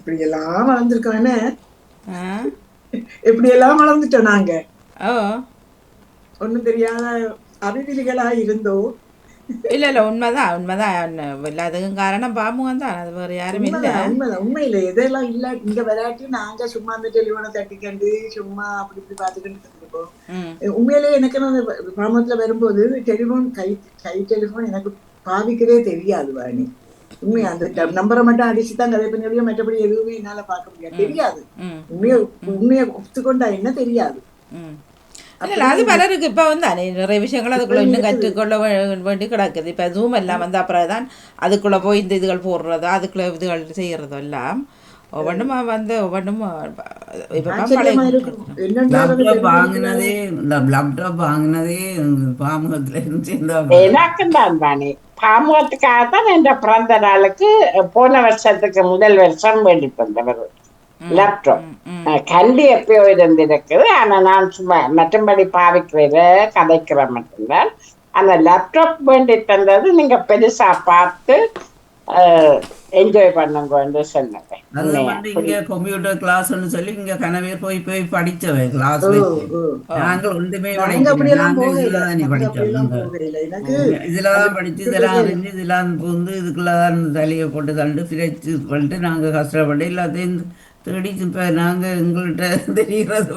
இப்படி எல்லாம் வளர்ந்துருக்கோம் என்ன இப்படி எல்லாம் வளர்ந்துட்டோம் நாங்க. ஒண்ணும் தெரியாத அறிவிலிகளா இருந்தோம் இல்ல இல்ல உண்மைதான் உண்மைதான். எல்லாத்துக்கும் காரணம் பாமுகம் தான். அது வேற யாரும் இல்ல. உண்மைதான் உண்மையில இதெல்லாம் இல்ல இங்க விளையாட்டு நாங்க சும்மா அந்த டெலிஃபோனை தட்டிக்கண்டு சும்மா அப்படி இப்படி பாத்துக்கிட்டு இருப்போம் ம். உண்மையிலேயே எனக்கு அந்த கிராமத்துல வரும்போது டெலிஃபோன் கை கை டெலிஃபோன் எனக்கு பாவிக்கவே தெரியாது வாணி. உண்மையா அந்த நம்பரை மட்டும் அடிச்சு தான் கதை பண்ணி மற்றபடி எதுவுமே என்னால பார்க்க முடியாது. தெரியாது. உண்மையை உண்மையை ஒத்துக்கொண்டா என்ன தெரியாது. ம். இல்ல இல்ல, அது பலருக்கு இப்போ வந்து நிறைய விஷயங்கள் அதுக்குள்ள இன்னும் கற்றுக்கொள்ள வே- வேண்டி கிடக்குது. இப்போ ஜூம் எல்லாம் வந்த அப்புறம் தான் அதுக்குள்ள போய் இந்த இதுகள் ஒவ்வொன்றும் வந்து ஒவ்வொன்றும் லேப்டாப் வாங்கினதே இந்த லேப்டாப் வாங்கினதே பாமுகத்துல இருந்து எனக்கும் தான் தானே பாமுகத்துக்காக தான் என்ற பிறந்த நாளுக்கு போன வருஷத்துக்கு முதல் வருஷம் வேண்டி வந்தவர் லேப்டாப் கண்டி எப்பயோ இருந்திருக்குது. ஆனா நான் சும்மா மற்றபடி பாவிக்கிறத கதைக்கிற மட்டும்தான். அந்த லேப்டாப் வேண்டி தந்தது நீங்க பெருசா பார்த்து என்ஜாய் அது வந்து இங்க கம்ப்யூட்டர் கிளாஸ்னு சொல்லி இங்க கனவேர் போய் போய் படிச்சவை கிளாஸ் நாங்கள் ஒன்றுமே இதுலதான் படிச்சு இதெல்லாம் அறிஞ்சு இதெல்லாம் புகுந்து இதுக்குள்ளதான் தலையை போட்டு தண்டு பிழைச்சு பண்ணிட்டு நாங்க கஷ்டப்பட்டு எல்லாத்தையும் தேடி இப்ப நாங்க எங்கள்கிட்ட தெரிகிறது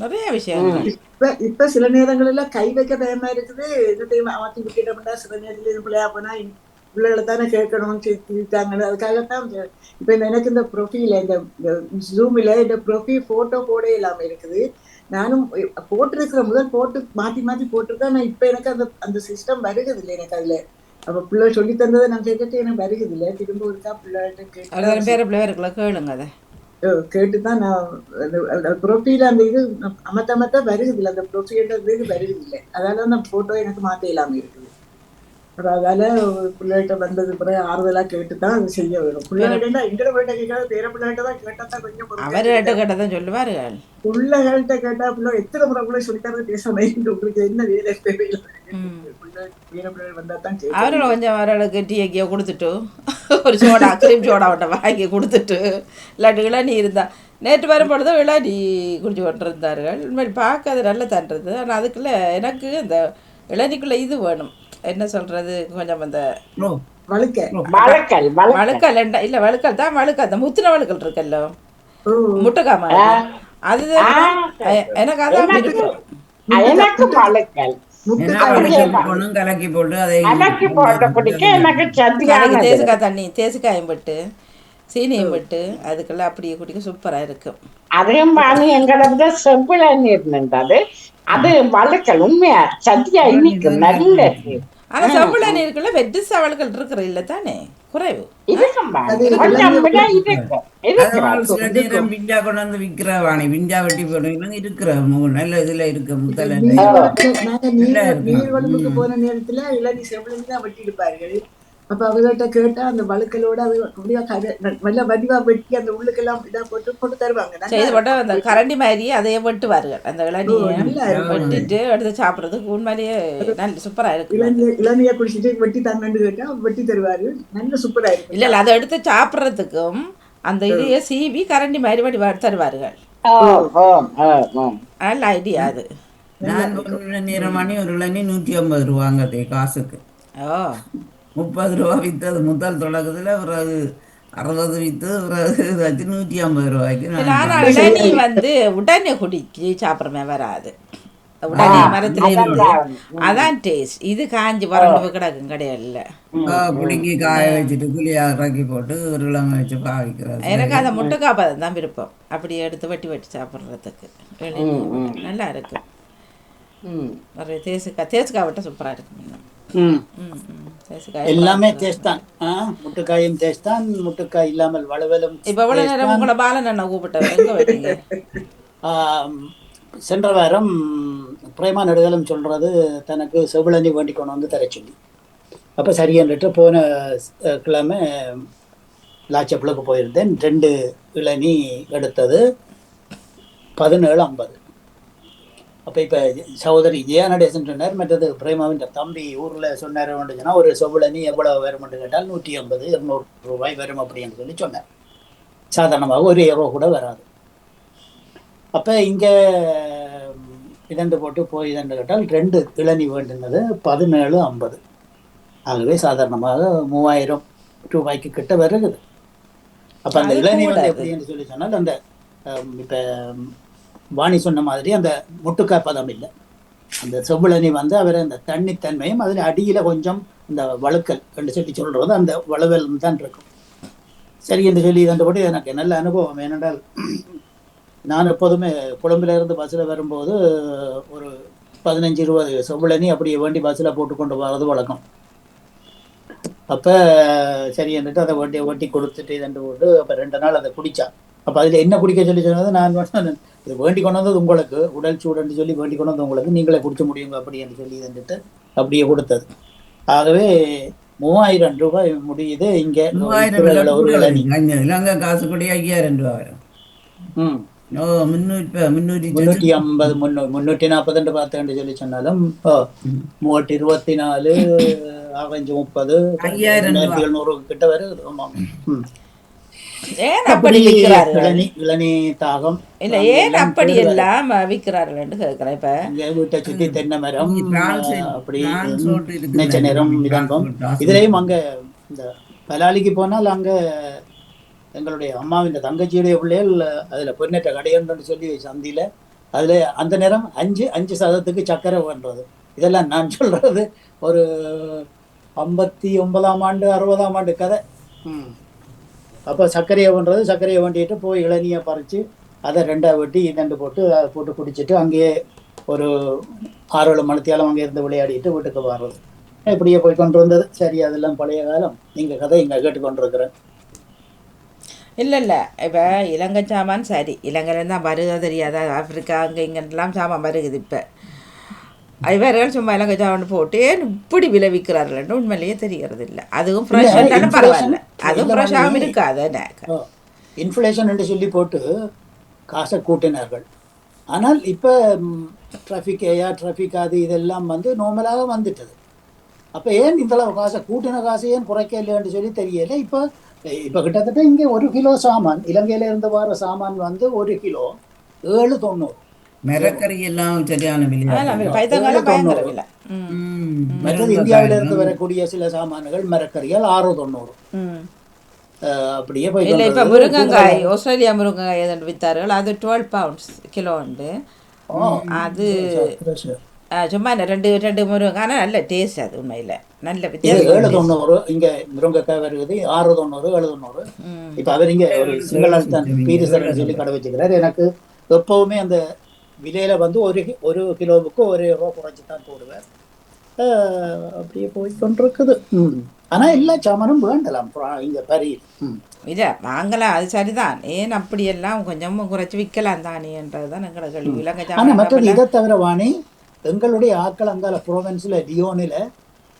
நிறைய விஷயங்கள் இப்ப இப்ப சில நேரங்கள்ல கை வைக்க பயமா இருக்குது. என்னத்தையும் மாத்தி விட்டுட்டோம்னா சில நேரத்துல இது பிள்ளையா போனா பிள்ளைகளை தானே கேட்கணும் திட்டாங்கன்னு அதுக்காகத்தான் இப்ப இந்த எனக்கு இந்த ப்ரொஃபைல இந்த ஜூமில் இந்த ப்ரொஃபைல் போட்டோ போட இல்லாம இருக்குது நானும் போட்டிருக்கிற முதல் போட்டு மாத்தி மாத்தி போட்டிருக்கேன் நான் இப்ப எனக்கு அந்த அந்த சிஸ்டம் வருகிறது இல்லை எனக்கு அதுல அப்ப பிள்ளை சொல்லி தந்ததை நான் கேட்டுட்டு எனக்கு வருகிறது இல்லை திரும்ப ஒருக்கா பிள்ளைகிட்ட கேட்டு பேர கேளுங்க அதை கேட்டுதான் நான் அந்த ப்ரொஃபைல அந்த இது அமத்த அமத்த வருகுது இல்லை அந்த ப்ரொஃபைல் இது வருகுது இல்லை அதால அந்த போட்டோ எனக்கு மாத்த இல்லாம இருக்குது அதால பிள்ளைகிட்ட வந்தது பிறகு ஆறுதலா கேட்டு தான் செய்ய வேணும். பிள்ளைகிட்ட எங்கட பிள்ளைகிட்ட கேட்காத பேர பிள்ளைகிட்ட தான் கேட்டா தான் கொஞ்சம் பொறுமையா அவர் கேட்ட கேட்டதான் சொல்லுவார்கள் பிள்ளைகள்கிட்ட கேட்டா பிள்ளை எத்தனை முறை பிள்ளை சொல்லித்தரது பேச மைண்ட் உங்களுக்கு என்ன வேலை தேவையில்லை? தான் அவர்கள் கொஞ்சம் அவர்களுக்கு டீ எங்கேயோ கொடுத்துட்டு ஒரு சோடா கிரீம் சோடா விட்ட வாங்கி கொடுத்துட்டு இல்லாட்டி இளநீ இருந்தா. நேற்று வரும்பொழுது இளநீ குடிச்சு கொண்டிருந்தார்கள். உண்மையில் பார்க்க அது நல்ல தன்றது. ஆனால் அதுக்குள்ள எனக்கு அந்த இளநிக்குள்ள இது வேணும். என்ன சொல்றது? கொஞ்சம் அந்த வழக்கல் இல்லை வழுக்கல் தான் வழுக்கல். அந்த முத்தின வழுக்கல் இருக்குல்ல? முட்டைக்காம? அதுதான் எ- எனக்கு அதான் எனக்கு கலக்கி போட்டு அதை அலக்கி போட்ட பிடிக்க எனக்கு தேசுக்காய் தண்ணி தேசுக்காயும் விட்டு சீனியும் விட்டு அதுக்கெல்லாம் அப்படியே குடிக்க சூப்பராக இருக்கும் அதையும் பாணி எங்களது செம்பிள நீர் நின்றது அது. வழக்கல் உண்மையா? சத்தியா இன்னைக்கும் நல்ல. ஆனால் செவ்வள நீருக்குள்ள வெட்டு சவல்கள் இருக்கிற இல்லை தானே? குறைவு. இருக்கும் பாணி கொஞ்சம் விட இருக்கும் இருக்கிறார் அதனால சில நேரம் பிஞ்சா கொண்டு வந்து விக்கிற வாணி பிஞ்சா வெட்டி போடுறீங்க இருக்கிற நல்ல இதுல இருக்கு முத்தல போன நேரத்துல இளநீ தான் அப்ப அவங்கள்ட்ட கேட்டா அந்த வழுக்கலோட அது அப்படியே நல்ல வடிவா வெட்டி அந்த உள்ளுக்கெல்லாம் இதா போட்டு போட்டு தருவாங்க. அந்த கரண்டி மாதிரியே அதையே வெட்டுவார்கள் அந்த இளநியை. வெட்டிட்டு எடுத்து சாப்பிட்றதுக்கு உண்மையிலேயே நல்ல சூப்பராக இருக்கும். இளநீ இளநியை குடிச்சிட்டு வெட்டி தாங்கன்னு கேட்டா வெட்டி தருவாரு. நல்ல சூப்பரா இருக்கும். இல்லை இல்லை அதை எடுத்து சாப்பிட்றதுக்கும் அந்த இதையே சீவி கரண்டி மாதிரி வடி தருவார்கள். ஓ ஓ ஓ ஓ நல்ல ஐடியா அது. நான் ஒரு நேரமணி ஒரு இளநீ நூற்றி ஐம்பது ரூபாங்க காசுக்கு. ஓ. முப்பது ரூபா வித்தது முதல் தொடக்கத்துல பிறகு அறுபது வித்து பிறகு வச்சு நூற்றி ஐம்பது ரூபாய்க்கு நான் ஆனால் இளநீ வந்து உடனே குடிச்சு சாப்பிட்றமே வராது. உடனே மரத்துல இருந்து அதான் டேஸ்ட் இது காஞ்சி வறண்டு கிடக்கும் கிடையாது பிடுங்கி காய வச்சுட்டு புளியா இறக்கி போட்டு ஒரு இளமை வச்சு பாவிக்கிறது. எனக்கு அந்த முட்டைக்காப்பதம் தான் விருப்பம். அப்படியே எடுத்து வெட்டி வெட்டி சாப்பிட்றதுக்கு. நல்லா இருக்கும். ம். ஒரு தேசுக்காய் தேசுக்காய் விட்ட சூப்பராக இருக்கும். ம் ம், எல்லாமே டேஸ்ட் தான் ஆ, முட்டுக்காயும் டேஸ்ட் தான் முட்டுக்காய் இல்லாமல் வளவலும் இப்போ எவ்வளோ நேரம் உங்களை பாலன் அண்ணா ஆம், சென்ற வாரம் பிரேமா நெடுதலும் சொல்றது தனக்கு செவிளனி வேண்டி கொண்டு வந்து தர சொல்லி. அப்போ சரியன்ட்டு போன கிழமை லாச்சப்பிளுக்கு போயிருந்தேன். ரெண்டு இளநீ எடுத்தது பதினேழு ஐம்பது. அப்போ இப்போ சகோதரி ஜெயா நடேசன் சொன்னார் மற்றது பிரேமாவின் தம்பி ஊரில் சொன்னார் சொன்னால் ஒரு செவ்வளனி எவ்வளோ வரும்னு கேட்டால் நூற்றி ஐம்பது இருநூறு ரூபாய் வரும் அப்படின்னு சொல்லி சொன்னார். சாதாரணமாக ஒரு ரூபா கூட வராது. அப்போ இங்கே இதண்டு போட்டு போய் இதண்டு கேட்டால் ரெண்டு இளநி வேண்டுனது பதினேழு ஐம்பது. ஆகவே சாதாரணமாக மூவாயிரம் ரூபாய்க்கு கிட்ட வருகுது அப்போ அந்த இளநீ வந்து. எப்படின்னு சொல்லி சொன்னால் அந்த இப்ப வாணி சொன்ன மாதிரி அந்த முட்டுக்காய் பதம் இல்லை. அந்த செவ்வளனி வந்து அவர் அந்த தண்ணித்தன்மையும் அதில் அடியில் கொஞ்சம் இந்த வழுக்கல் என்று சொல்லி சொல்கிறது அந்த வளவல் தான் இருக்கும். சரி என்று சொல்லி இதன்படி எனக்கு நல்ல அனுபவம் ஏனென்றால் நான் எப்போதுமே கொழும்புல இருந்து பஸ்ஸில் வரும்போது ஒரு பதினஞ்சு இருபது செவ்வளனி அப்படியே வேண்டி பஸ்ஸில் போட்டு கொண்டு போகிறது வழக்கம். அப்போ சரி என்றிட்டு அதை ஒட்டி ஒட்டி கொடுத்துட்டு இதண்டு போட்டு அப்போ ரெண்டு நாள் அதை குடித்தா அப்போ அதில் என்ன குடிக்க சொல்லி சொன்னது? நான் இது வேண்டி கொண்டு வந்தது உங்களுக்கு. உடல் சூடுன்னு சொல்லி வேண்டி கொண்டு வந்தது உங்களுக்கு. நீங்களே குடிச்ச முடியுங்க அப்படின்னு சொல்லி இதண்டுட்டு அப்படியே கொடுத்தது. ஆகவே மூவாயிரம் ரூபாய் முடியுது இங்கே. இலங்கை காசு கூட ஐயாயிரம் ரூபா வரும். ம் முன்னூற்றி முன்னூற்றி ஐம்பது முன்னூறு முன்னூற்றி நாற்பதுன்னு பார்த்தேன்னு சொல்லி சொன்னாலும் மூவாயிரத்தி இருபத்தி நாலு ஆவஞ்சு முப்பது ஐயாயிரம் எழுநூறு கிட்ட வருது. ஆமாம். ஏன் அப்படி விற்கிறார்கள்? இல்ல ஏன் அப்படி எல்லாம் விற்கிறார்கள் கேட்கிறேன் இப்ப. வீட்டை சுத்தி தென்னை மரம் அப்படி. நெச்ச நேரம் இதாங்கம் பிரான்ஸ் இதுலயும் அங்க இந்த பலாலிக்கு போனால் அங்க எங்களுடைய அம்மாவின் தங்கச்சியுடைய பிள்ளைகள் அதுல பொன்னேற்ற கடையன்னு சொல்லி சந்தியில அதுல அந்த நேரம் அஞ்சு அஞ்சு சதத்துக்கு சக்கரை பண்றது இதெல்லாம் நான் சொல்றது ஒரு ஐம்பத்தி ஒன்பதாம் ஆண்டு அறுபதாம் ஆண்டு கதை. ம். அப்போ சர்க்கரையை பண்ணுறது சர்க்கரையை வண்டிட்டு போய் இளநியை பறித்து அதை ரெண்டாக வெட்டி இதண்டு போட்டு அதை போட்டு குடிச்சிட்டு அங்கேயே ஒரு ஆறு ஏழு மணித்தியாலம் அங்கே இருந்து விளையாடிட்டு வீட்டுக்கு வர்றது. இப்படியே போய் கொண்டு வந்தது. சரி அதெல்லாம் பழைய காலம். நீங்கள் கதை இங்கே கேட்டுக்கொண்டிருக்கிறேன். இல்லை இல்லை. இப்போ இலங்கை சாமான் சரி. இலங்கையிலேருந்து தான் வருதோ தெரியாதா. ஆப்பிரிக்கா அங்கே இங்கெல்லாம் சாமான் வருகுது இப்போ. இவர்கள் சும்மா இலங்கை சாமான் போட்டு ஏன் இப்படி விளைவிக்கிறார்கள் உண்மையிலேயே தெரியறது இல்ல அதுவும் ஃப்ரெஷ் இருந்தாலும் பரவாயில்ல. அதுவும் ஃப்ரெஷ்ஷாகவும். இருக்காது இன்ஃப்ளேஷன் என்று சொல்லி போட்டு காசை கூட்டினார்கள். ஆனால் இப்போ டிராஃபிக் ஏயா டிராஃபிக் அது இதெல்லாம் வந்து நார்மலாக வந்துட்டது. அப்போ ஏன் இந்த அளவு காசை கூட்டின காசை ஏன் குறைக்க இல்லைன்னு சொல்லி தெரியல. இப்போ இப்போ கிட்டத்தட்ட இங்கே ஒரு கிலோ சாமான் இலங்கையில இருந்து வர சாமான் வந்து ஒரு கிலோ ஏழு தொண்ணூறு. மிரக்கறி எல்லாம் சரியான விலை மற்றது இந்தியாவில இருந்து வரக்கூடிய சில சாமான்கள் மரக்கறிகள் ஆறு தொண்ணூறு. அப்படியே போய் இல்லை இப்போ. முருங்கைக்காய் ஆஸ்திரேலியா முருங்கைக்காய் எதுன்னு விற்றார்கள் அது டுவெல் பவுண்ட்ஸ் கிலோ உண்டு. அது சும்மா ரெண்டு ரெண்டு முருங்கை ஆனால் நல்ல டேஸ்ட் அது உண்மையில். நல்ல வித்தியாசம். ஏழு தொண்ணூறு. இங்க முருங்கைக்காய் வருது. ஆறு தொண்ணூறு ஏழு தொண்ணூறு. இப்ப அவர் இங்க ஒரு சிங்கள பீரிசர்னு சொல்லி கடை வச்சுக்கிறார் எனக்கு எப்பவுமே அந்த விலையில வந்து ஒரு ஒரு கிலோவுக்கு ஒரு ரூபா குறைச்சி தான் போடுவேன் அப்படியே போய் கொண்டிருக்குது ம். ஆனா எல்லா சாமானும் வேண்டலாம். இங்க பரியில். இல்லை வாங்கலாம். அது சரிதான். ஏன் அப்படியெல்லாம் கொஞ்சம் குறைச்சி விற்கலாம் தானேன்றது தான் எங்களை கேள்வி. இலங்கை ஆனா மற்றது இதை தவிர வாணி எங்களுடைய ஆட்கள் அங்கால ப்ரோவின்ஸ்ல டியோனில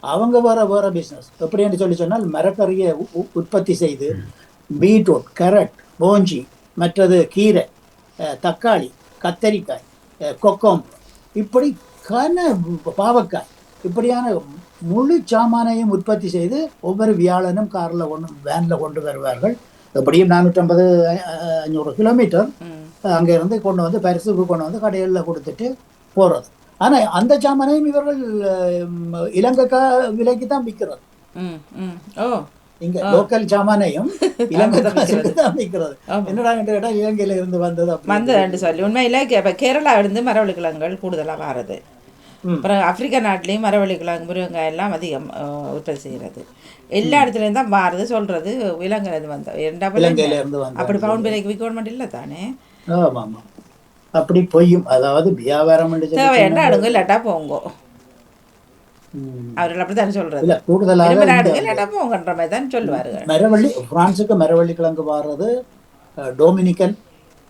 அவங்க வேற வேற பிசினஸ் எப்படின்னு சொல்லி சொன்னால் மரக்கறியை உற்பத்தி செய்து பீட்ரூட் கேரட் போஞ்சி மற்றது கீரை தக்காளி கத்தரிக்காய் கொக்கம் இப்படி கன பாவக்காய் இப்படியான முழு சாமானையும் உற்பத்தி செய்து ஒவ்வொரு வியாழனும் காரில் கொண்டு வேனில் கொண்டு வருவார்கள். எப்படியும் நானூற்றம்பது அஞ்சூறு கிலோமீட்டர் அங்கே இருந்து கொண்டு வந்து பரிசுக்கு கொண்டு வந்து கடைகளில் கொடுத்துட்டு போகிறது ஆனால் அந்த சாமானையும் இவர்கள் இலங்கைக்கா விலைக்கு தான் விற்கிறது ஓ. இங்க லோக்கல் சாமானையும் இலங்கை ஆமா. என்னடா கேட்டால் இலங்கையில இருந்து வந்தது. வந்ததுன்னு சொல்லி. உண்மையில் இப்போ கேரளா இருந்து மரவள்ளி கிழங்குகள் கூடுதலாக வாரது ம். அப்புறம் ஆப்பிரிக்கா நாட்டிலையும் மரவள்ளி கிழங்கு முருங்கைக்காய் எல்லாம் அதிகம் உற்பத்தி செய்கிறது எல்லா இடத்துலையும் தான் மாறுது சொல்கிறது இலங்கையிலேருந்து வந்த இரண்டா இலங்கையில இருந்து வந்தது. அப்படி பவுன் விலைக்கு விற்க மட்டும் இல்லை தானே அப்படி பொய்யும். அதாவது வியாபாரம் தேவை. என்ன அடுங்க இல்லாட்டா போங்கோ. அவர்கள் அப்படி தானே சொல்கிறது இல்ல கூடுதலாக விரும்பின இந்த அடுங்க இல்லாட்டா போங்கன்ற மாதிரி தான் சொல்லுவார்கள் மரவள்ளி பிரான்சுக்கு மரவள்ளி கிழங்கு வாடுறது டொமினிக்கன்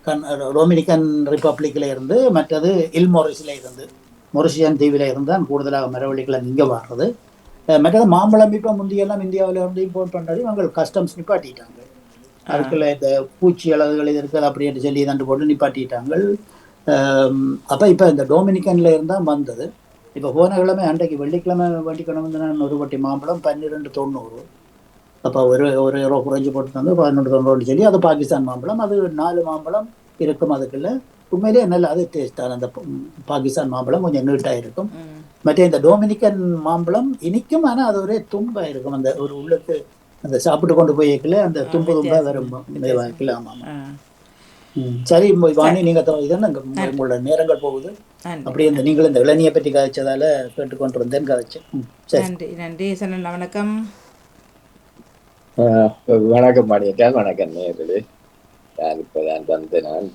கன் டொமினிக்கன் ரிப்பப்ளிக்கில் இருந்து மற்றது இல் மொரிஸில் இருந்து மொரிஷியன் தீவில இருந்து தான் கூடுதலாக மரவள்ளி கிழங்கு இங்கே வாடுறது மற்றது மாம்பழம் இப்போ முந்தியெல்லாம் இந்தியாவில் இருந்து இம்போர்ட் பண்ணுறது இவங்க கஸ்டம்ஸ் நிப்பாட்டிட்டாங்க அதுக்குள்ள இந்த பூச்சி அளவுகள் இது இருக்குது அப்படின்னு சொல்லி தண்டு போட்டு நிப்பாட்டிட்டாங்க அப்போ இப்போ இந்த டொமினிக்கன்ல இருந்தால் வந்தது இப்போ போன கிழமை அன்றைக்கு வெள்ளிக்கிழமை வண்டிக்கிழமை வந்து நான் ஒரு வட்டி மாம்பழம் பன்னிரெண்டு தொண்ணூறு. அப்போ ஒரு ஒரு ரூபா குறைஞ்சி போட்டு வந்து பதினொன்று தொண்ணூறு சொல்லி அது பாகிஸ்தான் மாம்பழம் அது நாலு மாம்பழம் இருக்கும் அதுக்குள்ள. உண்மையிலேயே நல்ல அது டேஸ்டான அந்த பாகிஸ்தான் மாம்பழம் கொஞ்சம் நீட்டாக இருக்கும். மற்ற இந்த டொமினிக்கன் மாம்பழம் இனிக்கும் ஆனால் அது ஒரே தும்பா இருக்கும். அந்த ஒரு உள்ளுக்கு அந்த சாப்பிட்டு கொண்டு போய்க்கல அந்த தும்பு தும்பா வரும். வாய்க்கில் ஆமாம். சரி வாணி நீங்க இங்க உங்களோட நேரங்கள் போகுது. நன்றி. அப்படியே இந்த நீங்கள் இந்த இளநியை பற்றி கதைச்சதால கேட்டுக்கொண்டு இருந்தேன் கதைச்சேன் நன்றி நன்றி. சனன் வணக்கம். ஆஹ் வணக்கம் மாணிக்கா. வணக்கம் நேர்களே. நான் இப்பதான் வந்து நான்.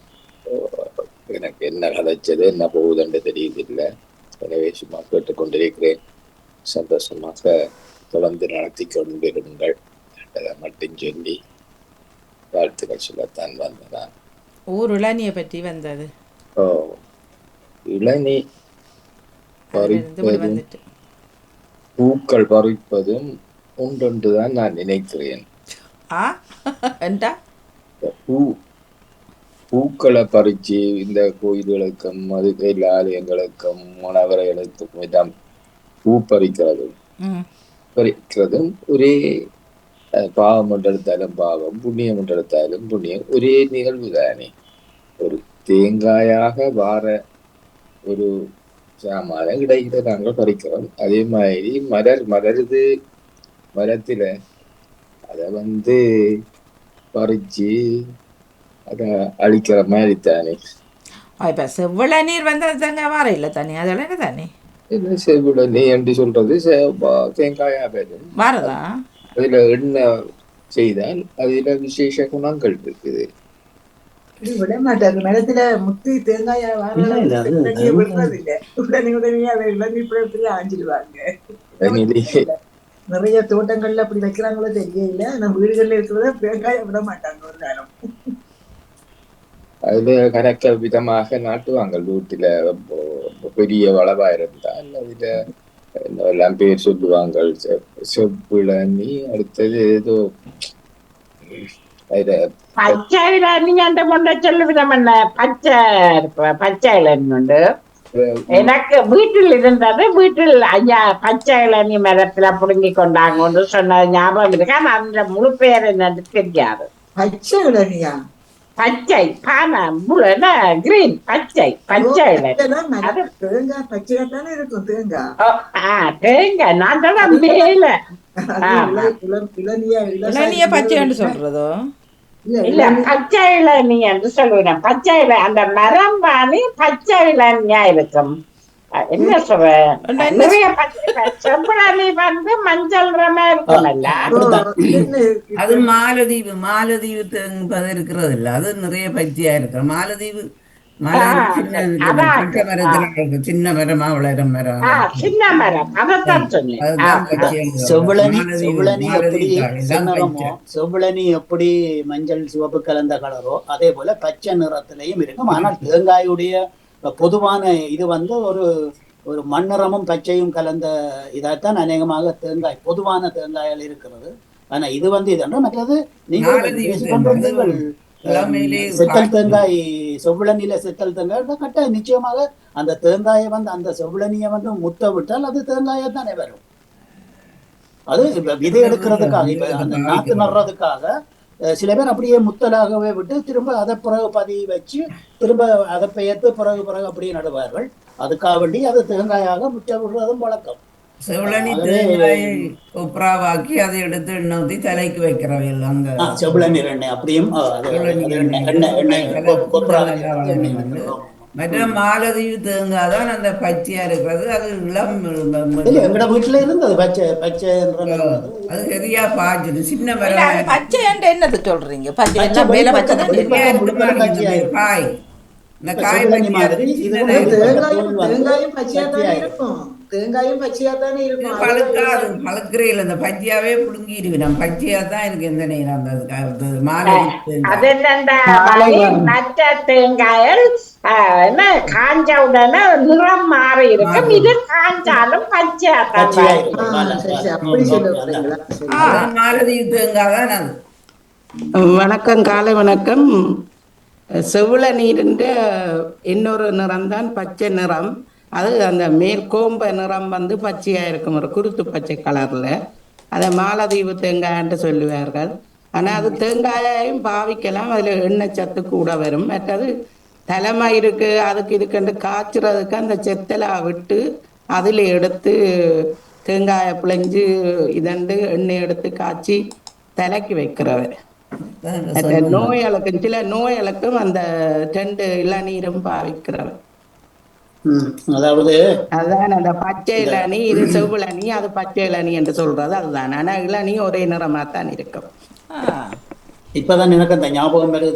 எனக்கு என்ன கதைச்சது என்ன போகுதுன்னு தெரியுதில்லை. எனவே சும்மா கேட்டுக்கொண்டிருக்கிறேன். சந்தோஷமாக தொடர்ந்து நடத்தி கொண்டிருங்கள் மட்டும் சொல்லி வாழ்த்துக்கள் சொல்லத்தான் வந்ததான் ஊர் இளநியை பற்றி வந்தது. இளநீ பறிப்பதும் பூக்கள் பறிப்பதும் உண்டென்று தான் நான் நினைக்கிறேன். ஆ? என்றா பூ பூக்களை பறிச்சு இந்த கோயில்களுக்கும் அதுக்கு ஆலயங்களுக்கும் மணவரைகளுக்கும் எல்லாம் பூ பறிக்கிறதும் பறிக்கிறதும் ஒரே பாவம் என்றெடுத்தாலும் பாவம் புண்ணியம் என்றெடுத்தாலும் புண்ணியம். ஒரே நிகழ்வு தானே. ஒரு தேங்காயாக வார ஒரு சாமானம் கிடைக்கிற நாங்கள் பறிக்கிறோம். அதே மாதிரி மலர் மலருது மரத்துல அதை வந்து பறிச்சு அதை அழிக்கிற மாதிரி தானே. இப்போ செவ்வள நீர் வந்து அது தாங்க வார இல்லை தானே அதெல்லாம் தானே? என்ன செவிட நீ என்று சொல்றது? செ- பா- தேங்காயா பேரும் வாரதா? அதுல எண்ணெய் செய்தால் அதுல விசேஷ குணங்கள் இருக்குது. விட மாட்டாங்க நிலத்துல முத்தி தேங்காய இல்ல, இல்ல, அது- வாழை விடுறது இல்ல உடனே உடனே அதை இளநீ பழத்துல ஆஞ்சிடுவாங்க. நிறைய தோட்டங்கள்ல அப்படி வைக்கிறாங்களோ தெரியல. நம்ம வீடுகள்ல இருக்கிறத தேங்காய விட மாட்டாங்க ஒரு நேரம் அதுல கணக்க விதமாக நாட்டுவாங்க. வீட்டுல பெரிய வளவா இருந்தால் அதுல எல்லாம் பேர் சொல்லுவாங்க செப்புளனி அடுத்தது ஏதோ பச்சை நீங்க அந்த முன்ன சொல்லு விதம் பச்சை பச்சை இளநீண்டு எனக்கு வீட்டில் இருந்தது வீட்டில் ஐயா பச்சை இளநீ மரத்துல புடுங்கி கொண்டாங்கன்னு சொன்ன ஞாபகம் இருக்கு. ஆனா அந்த முழு பேர் என்னது தெரியாது. பச்சை இளநியா பச்சை பானை என்ன கிரீன் பச்சை பச்சை. தேங்காய் பச்சையா தானே இருக்கும் தேங்காய்? தேங்காய். நான் தான் மேல. இளநியா பச்சைன்னு சொல்கிறதோ இல்ல இல்ல பச்சை இளநி என்று சொல்லுவேன். பச்சை அந்த மரம் பாணி பச்சை இளநியா இருக்கும் என்ன சொல்ற என்ன- நிறைய பச்சை செம்பழனி வந்து மஞ்சள் அது மாலதீவு மாலதீவு என்பது இருக்கிறது இல்ல அது நிறைய பச்சையா இருக்கிற மாலதீவு சின்ன மரமா வளரும் மரம் சின்ன மரம். செவ்விளனி எப்படி மஞ்சள் சிவப்பு கலந்த கலரோ அதே போல பச்சை நிறத்திலையும் இருக்கும் ஆனால் தேங்காயுடைய பொதுவான இது வந்து ஒரு ஒரு மண்ணிறமும் பச்சையும் கலந்த இதாகத்தான் அநேகமாக தேங்காய் பொதுவான தேங்காயில் இருக்கிறது. ஆனா இது வந்து இது மற்றது நீங்கள் செத்தல் தேங்காய் செவ்விளனில செத்தல் தேங்காய் கட்ட நிச்சயமாக அந்த தேங்காயை வந்து அந்த செவ்விளனியை வந்து முத்த விட்டால் அது தேங்காயை தானே வரும். அது விதை எடுக்கிறதுக்காக இப்ப அந்த நாத்து நடுறதுக்காக சில பேர் அப்படியே முத்தலாகவே விட்டு திரும்ப அதை பிறகு பதி வச்சு திரும்ப அதை பெயர்த்து பிறகு பிறகு அப்படியே நடுவார்கள். அதுக்காக வேண்டி அது தேங்காயாக முச்ச விடுறதும் வழக்கம் செவ்வளனி தேங்காயை கொப்ராவாக்கி அதை எடுத்து எண்ணெய் ஊத்தி தலைக்கு வைக்கிறவையில் ஆ, செவ்விளநீர் எண்ணெய் அப்படியும் எண்ணெய் எண்ணெய் எண்ணெய் மற்ற மாலதீவு தேங்காய் தான் அந்த பச்சையா இருக்கிறது. அது இளம் இல்ல எங்கட வீட்டுல இருந்தது பச்சை பச்சை இருந்தது. அது சரியா பாய்ச்சது சின்ன அது பச்சை என்று என்னது சொல்றீங்க? பச்சை பச்சை மேல இந்த. காய் இந்த மாதிரி. தேங்காயும் பச்சையா தானே இருக்கும். தேங்காயும் பச்சையா தானே இது இருக்கும். பழுக்காது. பழுக்கிறேன் அந்த பச்சையாவே புடுங்கிடுவேன் நான். பச்சையா தான் இருக்கு இந்த நேரம் அந்த வழி மற்ற தேங்காயில் என்ன? காஞ்ச உடனே நிறம் மாறி இருக்கும். இது காஞ்சாலும் பச்சையா தான் மாலதீவு தேங்காய் தான் அது. வணக்கம் காலை வணக்கம். செவ்வள நீரின்ற இன்னொரு நிறம் தான் பச்சை நிறம். அது அந்த மேற்கோம்ப நிறம் வந்து பச்சையாக இருக்கும் ஒரு குருத்து பச்சை கலரில் அதை மாலதீவு தேங்காய்ன்ட்டு சொல்லுவார்கள். ஆனால் அது தேங்காயையும் பாவிக்கலாம் அதில் எண்ணெய் சத்து கூட வரும். மற்றது தலைமை இருக்கு அதுக்கு இதுக்குண்டு காய்ச்சுறதுக்கு அந்த செத்தலா விட்டு அதில் எடுத்து தேங்காயை பிழைஞ்சு இதண்டு எண்ணெய் எடுத்து காய்ச்சி தலைக்கு வைக்கிறவர். மற்ற நோய்களுக்கு சில நோய்களுக்கும் அந்த ரெண்டு இளநீரும் பாவிக்கிறவர் அதாவது அதுதான் அந்த பச்சை இளநீ இது செவ்விளநீ அது பச்சை இளநீ என்று சொல்றது அதுதான். ஆனா இளநீ ஒரே நிறமா தான் இருக்கும். இப்பதான் எனக்கு அந்த ஞாபகம் வருது.